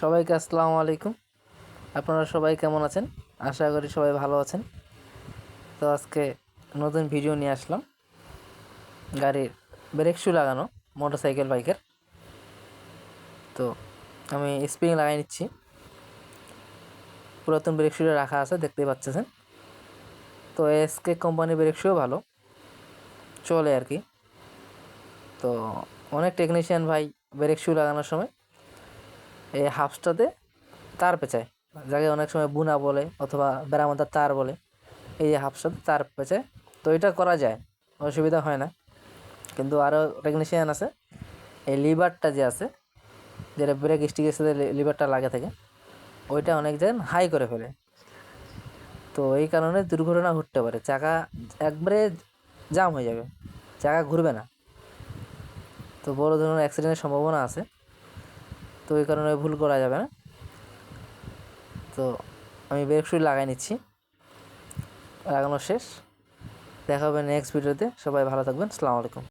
সবাইকে আসসালামু আলাইকুম। আপনারা সবাই কেমন আছেন? আশা করি সবাই ভালো আছেন। তো আজকে নতুন ভিডিও নিয়ে আসলাম। গাড়ির ব্রেক শু লাগানো মোটর সাইকেল বাইকের তো আমি স্প্রিং লাগাই নিচ্ছি। পুরাতন ব্রেক শুটা রাখা আছে, দেখতেই পাচ্ছেন। তো এসকে কোম্পানির ব্রেক শুও ভালো। চলে আর কি। তো অনেক টেকনিশিয়ান ভাই ব্রেক শু লাগানোর সময় এই হাফসটাতে তার পেঁচায়। যাকে অনেক সময় বুনা বলে অথবা বেড়ামাতার তার বলে, এই যে হাফসটাতে তার পেঁচায়। তো এটা করা যায়, অসুবিধা হয় না। কিন্তু আরও টেকনিশিয়ান আছে, এই লিভারটা যে আছে, যেটা ব্রেক স্টিকের সাথে লিভারটা লাগে থাকে, ওইটা অনেক জায়গায় হাই করে ফেলে। তো এই কারণে দুর্ঘটনা ঘটতে পারে। চাকা একবারে জাম হয়ে যাবে, চাকা ঘুরবে না। তো বড় ধরনের অ্যাক্সিডেন্টের সম্ভাবনা আছে। তো ওই কারণে ভুল করা যাবে না। তো আমি ব্রেক শুই লাগাই নিচ্ছি। লাগানো শেষ। দেখা হবে নেক্সট ভিডিওতে সবাই ভালো থাকবেন। আলাইকুম।